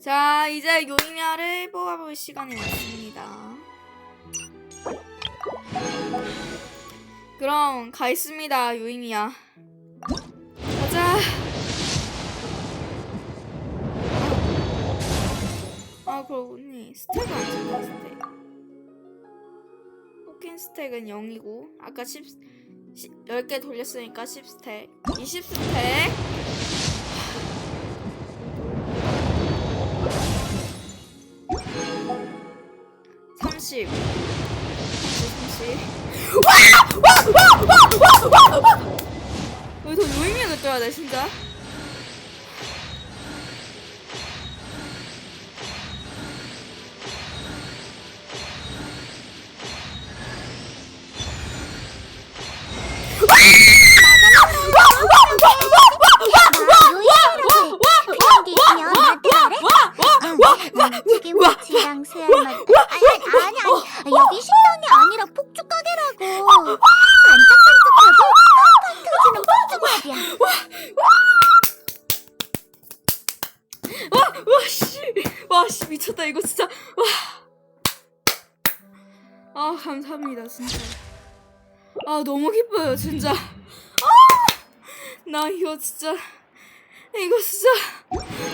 자, 이제 요이미아를 뽑아볼 시간이 왔습니다. 그럼 가 있습니다, 요이미아. 가자. 아, 그러고 보니 스택은 안 찍다, 스택. 포킨 스택은 0이고, 아까 10, 10개 돌렸으니까 10스택. 20스택. 30. 30. 30. 여기서 요임이가 떠야 돼, 진짜. 그냥 계시면 나한테 말해. 튀김치랑 수염만. 아니 아니 아니 아니 여기 식당이 아니라 폭죽 가게라고. 반짝반짝하고 팡팡 터지는 폭죽 말이야. 와, 와, 씨. 와, 씨, 미쳤다, 이거 진짜. 와. 아, 감사합니다, 진짜. 아, 너무 기뻐요, 진짜. 아! 나 이거 진짜. 이거 진짜.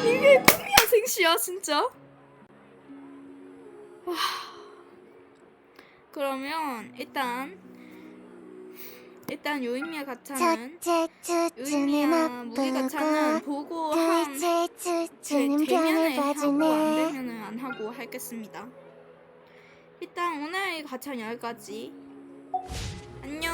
이게 꿈이야, 생시야, 진짜. 그러면, 일단. 일단 요인미야 가차는 요인미야 무기 가차는 보고 한 되, 쭈쭈는 되면은 하고 안. 되면은 안 하고 하겠습니다. 일단 오늘 가찬 여기까지. 안녕.